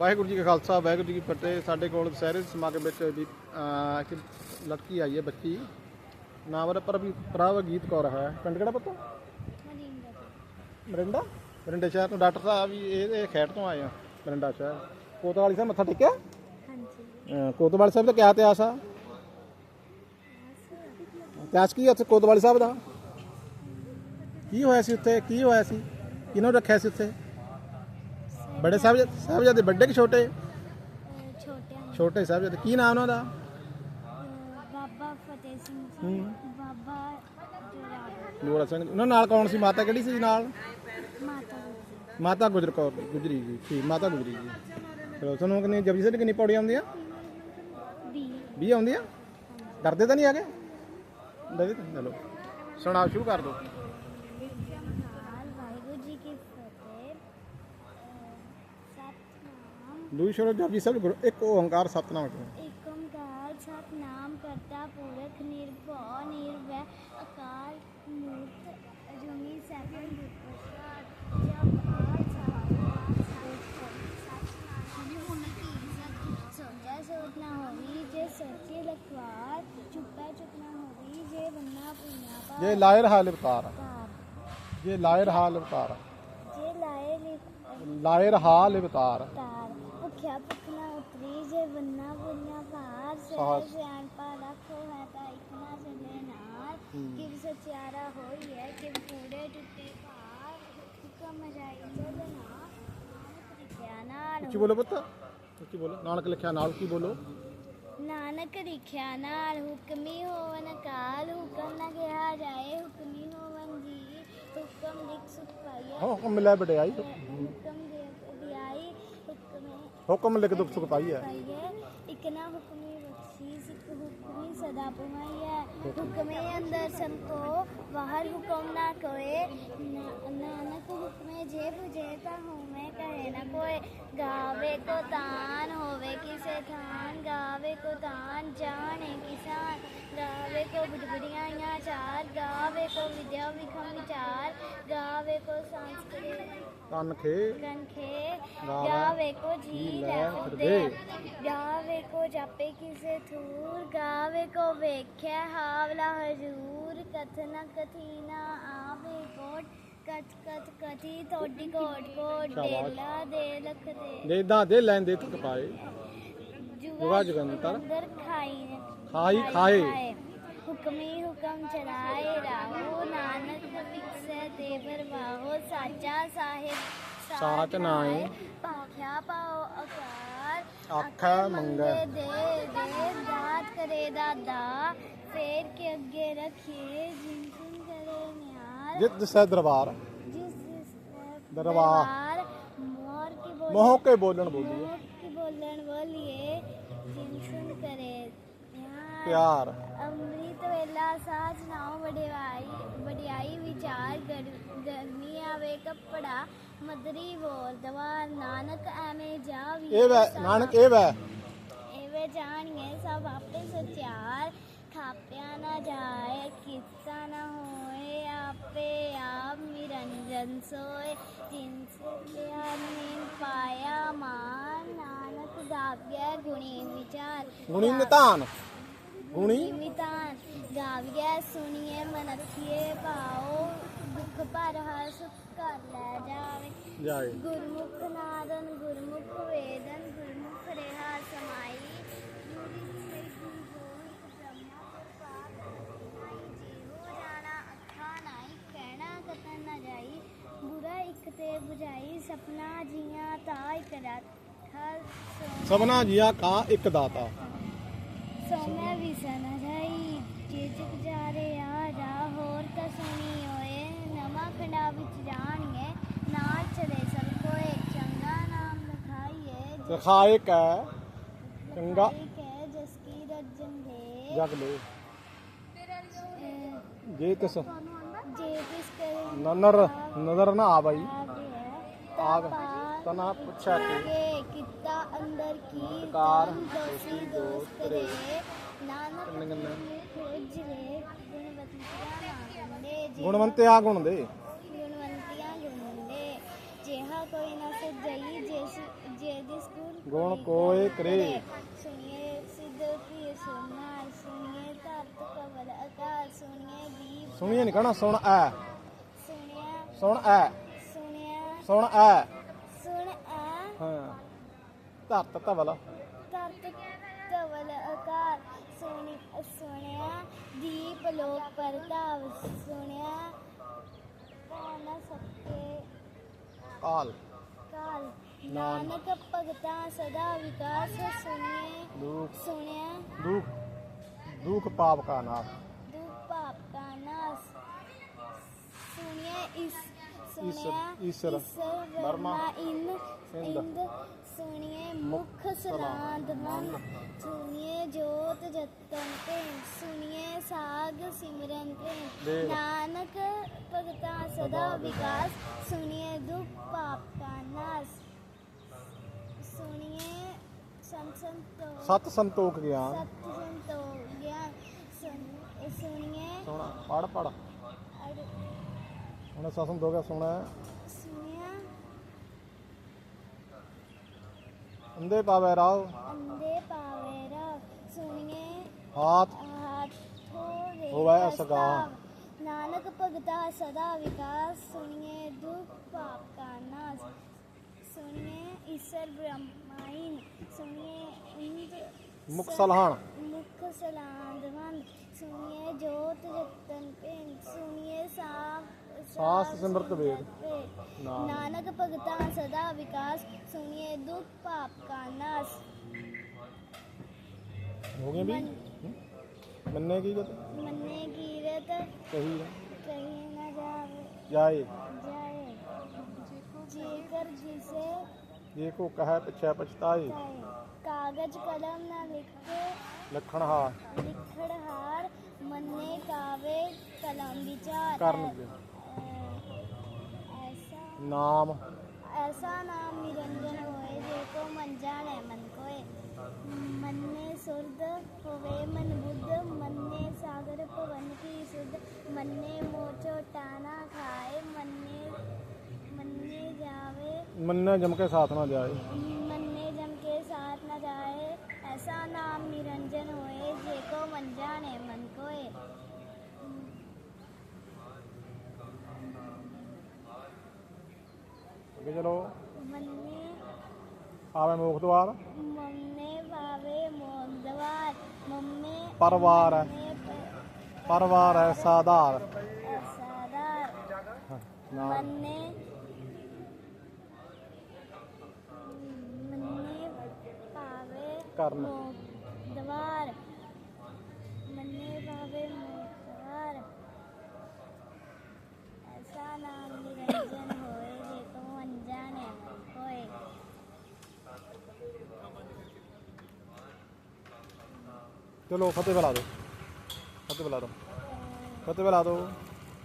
ਵਾਹਿਗੁਰੂ ਜੀ ਕਾ ਖਾਲਸਾ ਵਾਹਿਗੁਰੂ ਜੀ ਕੀ ਫਤਿਹ। ਸਾਡੇ ਕੋਲ ਦੁਸਹਿਰੇ ਸਮਾਗਮ ਵਿੱਚ ਵੀ ਇੱਕ ਲੜਕੀ ਆਈ ਹੈ ਬੱਚੀ। ਨਾਮ ਉਹਦਾ ਪ੍ਰਭ ਪ੍ਰਭ ਗੀਤ ਕੌਰ ਹੈ। ਪਿੰਡ ਕਿਹੜਾ ਪਤਾ? ਮਰਿੰਡਾ ਮਰਿੰਡੇ? ਸ਼ਹਿਰ ਤੋਂ। ਡਾਕਟਰ ਸਾਹਿਬ ਵੀ ਇਹ ਇਹ ਖੈਟ ਤੋਂ ਆਏ ਆ ਮਰਿੰਡਾ ਸ਼ਹਿਰ। ਕੋਤਵਾਲੀ ਸਾਹਿਬ ਮੱਥਾ ਟੇਕਿਆ? ਹਾਂਜੀ। ਕੋਤਵਾਲੀ ਸਾਹਿਬ ਦਾ ਕਿਆ ਇਤਿਹਾਸ ਆ? ਇਤਿਹਾਸ ਕੀ ਹੈ ਉੱਥੇ ਕੋਤਵਾਲੀ ਸਾਹਿਬ ਦਾ? ਕੀ ਹੋਇਆ ਸੀ ਉੱਥੇ? ਕੀ ਹੋਇਆ ਸੀ? ਕਿਹਨੂੰ ਰੱਖਿਆ ਸੀ ਉੱਥੇ? ਬੜੇ ਸਾਹਿਬ ਸਾਹਿਬਜ਼ਾਦੇ ਵੱਡੇ ਕਿ ਛੋਟੇ? ਛੋਟਿਆਂ ਨੂੰ। ਛੋਟੇ ਸਾਹਿਬਜ਼ਾਦੇ। ਕੀ ਨਾਮ ਉਹਨਾਂ ਦਾ? ਅਹ ਬਾਬਾ ਫਤਿਹ ਸਿੰਘ ਜੀ ਬਾਬਾ ਜੁਰਾਵਰ। ਲੋੜਾ ਸਿੰਘ ਉਹਨਾਂ ਨਾਲ ਕੌਣ ਸੀ? ਮਾਤਾ ਕਿਹੜੀ ਸੀ ਨਾਲ? ਮਾਤਾ ਗੁਜਰੀ। ਮਾਤਾ ਗੁਜਰ ਕੌਰ ਗੁਜਰੀ ਜੀ। ਠੀਕ ਮਾਤਾ ਗੁਜਰੀ ਜੀ। ਚਲੋ ਤੁਹਾਨੂੰ ਕਿੰਨੀ ਜਪਜੀ ਸਾਹਿਬ ਦੀ ਕਿੰਨੀ ਪੌੜੀ ਆਉਂਦੀਆਂ? ਵੀ 20 ਆਉਂਦੀਆਂ? ਡਰਦੇ ਤਾਂ ਨਹੀਂ ਹੈਗੇ? ਡਰਦੇ ਤਾਂ ਚਲੋ ਸੁਣਾਓ ਸ਼ੁਰੂ ਕਰ ਦਿਓ ਨਾਲ ਵਾਹਿਗੁਰੂ ਜੀ ਕੀ ਫਤਿਹ ਅਹ ਸਤਨਾਮ ਦੂਜੀ ਸ਼ੁਰੂ ਜਪਜੀ ਸਾਹਿਬ ਗੁਰੂ ਇੱਕ ਓੰਕਾਰ ਸਤਨਾਮ ਕਰੋ ਏਕ ਓੰਕਾਰ ਸਤਨਾਮ ਕਰਤਾ ਪੁਰਖ ਨਿਰਭਉ ਨਿਰਵੈ ਅਕਾਲ ਮੂਰਤ ਅਜੂਨੀ ਸੈਭੰ ਜਪ ਨਾ ਜੇ ਸੱਚੇ ਲਖਵਾਰ ਚੁੱਪਾ ਚੁੱਪ ਨਾ ਜੇ ਬੰਨਾ ਪੁੰਨਾ ਪਾ ਜੇ ਲਾਇਰ ਹਾਲ ਅਵਤਾਰ। ਜੇ ਲਾਇਰ ਹਾਲ ਅਵਤਾਰ। ਜੇ ਲਿਖ ਲਾਇਰ ਹਾਲ ਅਵਤਾਰ। ਤਾਰ ਭੁੱਖਿਆ ਭੁੱਖ ਨਾ ਉਤਰੀ ਜੇ ਬੰਨਾ ਬੁੰਨਾ ਭਾਰ। ਸਹਿ ਸਿਆਣ ਪਾ ਰੱਖੋ ਹੈ ਤਾਂ ਇੱਕ ਨਾ ਚੱਲੇ ਨਾਲ ਕਿਵ ਸਚਿਆਰਾ ਹੋਈ ਹੈ ਕਿਵ ਪੂਰੇ ਟੁੱਟੇ ਭਾਰ। ਹੁਕਮ ਜਾਈ ਚੱਲਣਾ ਨਾਨਕ ਨਾਲ ਉੱਚੀ ਬੋਲੋ ਪੁੱਤ? ਉੱਚੀ ਬੋਲੋ? ਨਾਨਕ ਲਿਖਿਆ ਨਾਲ ਕੀ ਬੋਲੋ? ਨਾਨਕ ਲਿਖਿਆ ਨਾਲ ਹੁਕਮੀ ਹੋਵਨ ਕਾਲ ਹੁਕਮ ਨਾ ਕਿਹਾ ਜਾਏ ਹੁਕਮੀ ਹੋਵਨ ਜੀ। ਹੁਕਮ ਲਿਖ ਸੁਖ ਹਾਂ ਹੁਕਮ ਮਿਲਿਆ ਵਡਿਆਈ। ਹੁਕਮ ਹੁਕਮ ਲਿਖ ਸੁਖ ਪਾਈ ਹੈ। ਪਾਈਏ ਇੱਕ ਨਾ ਹੁਕਮੀ ਬਖਸ਼ੀਸ ਇੱਕ ਹੁਕਮੀ ਸਦਾ ਪਮਾਈਐ ਹੁਕਮੇ ਅੰਦਰ ਸੰਤੋ, ਬਾਹਰ ਹੁਕਮ ਨਾ ਕੋਏ ਨਾਨਕ ਹੁਕਮੇ ਜੇ 부ਜੇ ਤਾਂ ਹੋਵੇਂ ਕਹੇ ਨਾ ਕੋਏ ਗਾਵੇ ਕੋ ਤਾਨ ਹੋਵੇ ਕਿਸੇ ਥਾਨ। ਗਾਵੇ ਕੋ ਤਾਨ ਜਾਣੇ ਕਿਸਾਨ। ਗਾਵੇ ਕੋ ਬੁੜਬੜੀਆਂ ਚਾਰ। ਗਾਵੇ ਕੋ ਵਿਦਿਆ ਵਿਖਮ ਵਿਚਾਰ। ਗਾਵੇ ਕੋ ਸੰਸਕ੍ਰਿਤ ਕੰਨ ਖੇ। ਗੰਖੇ ਗਾਵੇ ਕੋ ਜੀ ਲੈ ਫਿਰਦੇ। ਗਾਵੇ ਕੋ ਜਾਪੇ ਕਿਸੇ ਥੂਰ। ਗਾਵੇ ਕੋ ਵੇਖਿਆ ਹਾਵਲਾ ਹਜੂਰ। ਕਥਨਾ ਕਥੀਨਾ ਆਵੇ ਕੋਟ। ਕਥ ਕਥ ਕਥੀ ਤੁਹਾਡੀ ਕੋਟ ਕੋਟ ਸ਼ਾਬਾਸ਼। ਡੇਲਾ ਦੇ ਲਖ ਦੇ ਦੇ ਦੇ ਲੈਣ ਦੇ ਤੁਕ ਪਾਏ। ਜੁਗਾ ਜੁਗੰਤਰ। ਜੁਗੰਤਰ ਖਾਈ ਖਾਈ ਖਾਏ। ਹੁਕਮੀ ਹੁਕਮ ਚਲਾਏ ਰਾਹੋ ਨਾਨਕ ਵਿਕਸੈ ਤੇ ਬਰਵਾਹੋ ਸਾਚਾ ਸਾਹਿਬ। ਸਾਚ ਨਾਏ। ਪਾਖਿਆ ਪਾਓ ਅਕਾਰ ਆਖੈ ਮੰਗੈ। ਦੇ ਦੇ ਦਾਤ ਕਰੇ ਦਾਦਾ। ਫੇਰ ਕੇ ਅੱਗੇ ਰੱਖੀਏ ਕਰੇ ਜਿਤ ਦਿਸੈ ਦਰਬਾਰ ਜਿਸ ਦਰਬਾਰ। ਮੋਰ ਕੀ ਬੋਲ ਮੋਹ ਕੇ ਬੋਲਣ ਬੋਲੀਏ ਮੋਰ ਕੀ ਬੋਲਣ ਬੋਲੀਏ ਜਿਨ ਸੁਨ ਕਰੇ ਪਿਆਰ। ਅੰਮ੍ਰਿਤ ਵੇਲਾ ਸਾਜ ਨਾਉ ਵਡਿਆਈ ਵਡਿਆਈ ਵਿਚਾਰ ਗਰ- ਗਰਮੀ ਆਵੇ ਕੱਪੜਾ ਮਦਰੀ ਬੋਲ ਦਵਾ ਨਾਨਕ ਐਵੇਂ ਜਾ ਵੀ ਇਹ ਵੈ ਨਾਨਕ ਇਹ ਵੈ। ਐਵੇਂ ਜਾਣੀਏ ਸਭ ਆਪੇ ਸਚਿਆਰ ਥਾਪਿਆ ਨਾ ਜਾਏ ਕੀਤਾ ਨਾ ਹੋਏ। ਆਪੇ ਆਪ ਨਿਰੰਜਨ ਸੋਏ। ਜਿਨ ਸਿਆ ਨੇ ਪਾਇਆ ਮਾਨ ਨਾਨਕ ਗਾਵਿਆ ਗੁਣੀ ਵਿਚਾਰ। ਗੁਣੀ ਨਿਧਾਨ ਗੁਣੀ? ਮਿਤਾਨ ਗਾਵਿਆ ਸੁਣੀਏ ਮਨਖੀਏ ਪਾਓ ਦੁੱਖ ਭਰ ਹਰ ਸੁਖ ਕਰ ਲੈ ਜਾਵੇ। ਜਾਏ। ਗੁਰਮੁਖ ਨਾਦਨ ਗੁਰਮੁਖ ਵੇਦਨ ਗੁਰਮੁਖ ਰਹਾ ਸਮਾਈ। ਗੁਰੂ ਗੋਬਿੰਦ ਬ੍ਰਹਮਾ ਪਾਪ ਨਾਈ ਜੀਵੋ ਜਾਣਾ ਅੱਖਾਂ ਨਾਈ ਕਹਿਣਾ ਕਤਨ ਨਾ ਜਾਈ ਬੁਰਾ ਇੱਕ ਤੇ 부ਝਾਈ ਸਪਨਾ ਜੀਆਂ ਤਾ ਇਕ ਰੱਖਲ ਸੋ ਸਭਨਾ ਜੀਆ ਕਾ ਇੱਕ ਦਾਤਾ। ਸੋਮੈ ਵਿਸਨ ਜਾਈ ਚੇਚਕ ਜਾ ਰੇ ਆ ਜਾ ਹੋਰ ਤਾਂ ਸੁਣੀ ਹੋਏ ਨਵਾਂ ਖੰਡਾ ਵਿੱਚ ਜਾਣੀਏ ਨਾਲ ਚਲੇ ਸਭ ਕੋਏ ਚੰਗਾ ਨਾਮ ਲਖਾਈਏ ਰਖਾਏ ਕੈ ਚੰਗਾ ਕੇ ਜਸ ਕੀ ਰਜਨ ਦੇ। ਜਗ ਲੈ। ਜੇ ਤਿਸ ਜੇ ਕਿਸ ਕਰੇ ਨਨਰ ਨਜ਼ਰ ਨਾ ਆ ਬਾਈ। ਆਗ ਤਨਾ ਪੁੱਛਿਆ ਕਿ ਕੀਤਾ ਅੰਦਰ ਕੀ ਕਾਰ ਦੋਸੀ ਦੋਸਤ ਰੇ ਨਾਨਕ ਖੋਜ ਰੇ ਗੁਣਵੰਤਿਆ ਜੇ ਆ ਗੁਣ ਦੇ ਗੁਣਵੰਤੀਆਂ ਗੁਣ ਦੇ ਜਿਹਾ ਕੋਈ ਨਾ ਸਜਈ ਜਿਸ ਜੇ ਦਿਸ ਗੁਣ ਗੁਣ ਕੋਇ ਕਰੇ। ਸੁਣੀਏ ਸਿੱਧ ਕੀ ਸੁਨਾ ਸੁਣੀਏ ਧਰਤ ਕਵਲ ਆਕਾਸ਼ ਸੁਣੀਏ ਦੀਪ ਸੁਣੀਏ ਨਹੀਂ ਕਹਣਾ ਸੁਣ ਐ। ਸੁਣਿਆ ਸੁਣ ਐ। ਸੁਣਿਆ ਸੁਣ ਐ। ਸੁਣ ਆ ਹਾਂ। ਧਰਤ ਧਵਲ। ਧਰਤ ਕਵਲ ਆਕਾਸ਼ ਸੁਣੀ ਸੁਣਿਆ ਦੀਪ ਲੋਕ ਪ੍ਰਤਾਪ। ਸੁਣਿਆ ਕਾਨਾ ਸੱਤੇ ਕਾਲ। ਕਾਲ। ਨਾਨਕ ਭਗਤਾ ਸਦਾ ਵਿਕਾਸ ਸੁਣੀਏ ਦੁਖ ਸੁਣਿਆ? ਦੁਖ ਦੁਖ ਪਾਪ ਕਾ ਨਾਸ਼। ਦੁਖ ਪਾਪ ਕਾ ਨਾਸ। ਸੁਣਿਏ ਇਸ ਈਸ਼ਰ, ਬਰਮਾ, ਵਰਮਾ ਇਨ ਇੰਦ, ਇੰਦ। ਸੁਣਿਏ ਮੁਖ ਸਲਾਦ ਮਨ। ਸੁਣਿਏ ਜੋਤ ਜਤਨ ਤੇ ਸੁਣਿਏ ਸਾਗ ਸਿਮਰਨ ਤੇ ਦੇਵ। ਨਾਨਕ ਭਗਤਾ ਸਦਾ ਵਿਕਾਸ। ਸੁਣਿਏ ਦੁਖ ਪਾਪ ਕਾ ਨਾਸ। ਸੁਣਿਏ ਸੰਸੰਤੋ ਸਤ ਸੰਤੋਖ ਗਿਆਨ। ਸਤ ਸੰਤੋ ਗਿਆਨ। ਸੁਣ- ਸੁਣਿਏ ਸੁਣਾ। ਪੜ ਪੜ ਅੜ- ਹੁਣ ਸਸਨ ਦੋ ਗਿਆ ਸੁਣਾ ਸੁਣਿਆ ਅੰਦੇ ਪਾਵੇ ਰਾਵ। ਅੰਦੇ ਪਾਵੇ ਰਾ ਸੁਣਿਏ ਹਾਥ। ਹਾਥੋ ਹੋਵੈ ਅਸਗਾ। ਪ੍ਰਸਤਾਵ। ਨਾਨਕ ਭਗਤਾ ਸਦਾ ਵਿਕਾਸ ਸੁਣਿਏ ਦੁਖ ਪਾਪ ਕਾ ਨਾਸ। ਸੁਣਿਏ ਈਸ਼ਰ ਬ੍ਰਹਮਾਇਨ ਸੁਣਿਏ ਇੰਦ ਮੁਖ ਸਲਹਾਨ ਮੁਖ ਸਲਾਂਦਵਨ ਸੁਣਿਏ ਜੋਤ ਜਤਨ ਭੇਨ ਸੁਣਿਏ ਸਾਪ ਸਾਸ ਸਿਮਰਤ ਵੇਦ। ਨਾਨਕ। ਭਗਤਾ ਸਦਾ ਵਿਕਾਸ ਸੁਣਿਏ ਦੁਖ ਪਾਪ ਕਾ ਨਾਸ। ਹੋ ਗਏ ਵੀ ਮਨ- ਕੀ ਗਤ ਮੰਨੇ ਕੀਰਤ। ਕਹੀ ਨਾ। ਕਹੀ ਨਾ ਜਾਵੇ। ਜਾਏ। ਜਾਏ। ਜੇਕਰ ਜਿਸੇ ਜੇ ਕੋ ਕਹੈ ਪਛੈ ਪਛਤਾਏ ਕਾਗਜ ਕਲਮ ਨਾ ਲਿਖੇ। ਲਖਣ ਹਾਰ। ਲਿਖੜ ਹਾਰ ਮੰਨੇ ਕਾਵੇ ਕਲਮ ਵਿਚਾਰ। ਕਰਨ ਦੇ। ਐਸਾ। ਨਾਮ। ਐਸਾ ਨਾਮ ਨਿਰੰਜਨ ਹੋਏ ਜੇ ਕੋ ਮਨ ਜਾਣੈ ਮਨ ਕੋਏ। ਮੰਨੇ ਸੁਰਦ ਹੋਵੇ ਮਨ ਬੁੱਧ ਮੰਨੇ ਸਾਗਰ ਭਵਨ ਕੀ ਸੁਧ। ਮੰਨੇ ਮੋਚੋ ਟਾਨਾ ਮੰਨੇ ਜਮ ਕੇ ਸਾਥ ਨਾ ਜਾਏ। ਮੰਨੇ ਜਮ ਕੇ ਸਾਥ ਨਾ ਜਾਏ ਐਸਾ ਨਾਮ ਨਿਰੰਜਨ ਹੋਏ ਜੇ ਕੋ ਮੰਜਾ ਨੇ ਮਨ ਕੋਏ। ਅੱਗੇ ਚਲੋ। ਮੰਨੇ ਆਵੇ ਮੋਖ ਦਵਾਰ। ਮੰਨੇ ਭਾਵੇ ਮੋਖ ਦਵਾਰ ਮੰਮੇ ਪਰਿਵਾਰ ਹੈ। ਪਰਿਵਾਰ ਹੈ ਸਾਧਾਰ। ਸਾਧਾਰ ਮੰਨੇ ਕਰਨ। ਦਵਾਰ। ਮੰਨੇ ਪਾਵੇ ਦਵਾਰ ਐਸਾ ਨਾਮ ਨਿਰੰਜਨ ਹੋਏ ਜੇ ਕੋ ਅਣਜਾਣੇ ਹੋਏ। ਚਲੋ ਫਤਿਹ ਬੁਲਾ ਦਿਓ। ਫਤਿਹ ਬੁਲਾ ਦਿਓ। ਫਤਿਹ ਬੁਲਾ ਦਿਓ।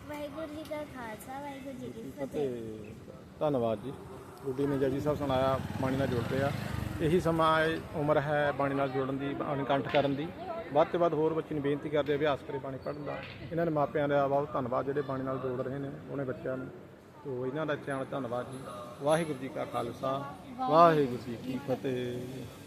ਵਾਹਿਗੁਰੂ ਜੀ ਕਾ ਖਾਲਸਾ ਵਾਹਿਗੁਰੂ ਜੀ ਕੀ ਫਤਿਹ। ਧੰਨਵਾਦ ਜੀ। ਗੁੱਡੀ ਨੇ ਜੱਜੀ ਸਾਹਿਬ ਸੁਣਾਇਆ ਬਾਣੀ ਨਾਲ ਜੁੜਦੇ ਆ। ਇਹੀ ਸਮਾਂ ਹੈ, ਉਮਰ ਹੈ ਬਾਣੀ ਨਾਲ ਜੁੜਨ ਦੀ ਬਾਣੀ ਕੰਠ ਕਰਨ ਦੀ। ਵੱਧ ਤੋਂ ਵੱਧ ਹੋਰ ਬੱਚੇ ਨੂੰ ਬੇਨਤੀ ਕਰਦੇ ਅਭਿਆਸ ਕਰੇ ਬਾਣੀ ਪੜ੍ਹਨ ਦਾ। ਇਹਨਾਂ ਦੇ ਮਾਪਿਆਂ ਦਾ ਬਹੁਤ ਧੰਨਵਾਦ ਜਿਹੜੇ ਬਾਣੀ ਨਾਲ ਜੋੜ ਰਹੇ ਨੇ ਉਹਨੇ ਬੱਚਿਆਂ ਨੂੰ। ਤੋ ਇਹਨਾਂ ਦਾ ਚੈਨਲ ਧੰਨਵਾਦ ਜੀ। ਵਾਹਿਗੁਰੂ ਜੀ ਕਾ ਖਾਲਸਾ। ਵਾਹਿਗੁਰੂ ਜੀ ਕੀ ਫਤਿਹ।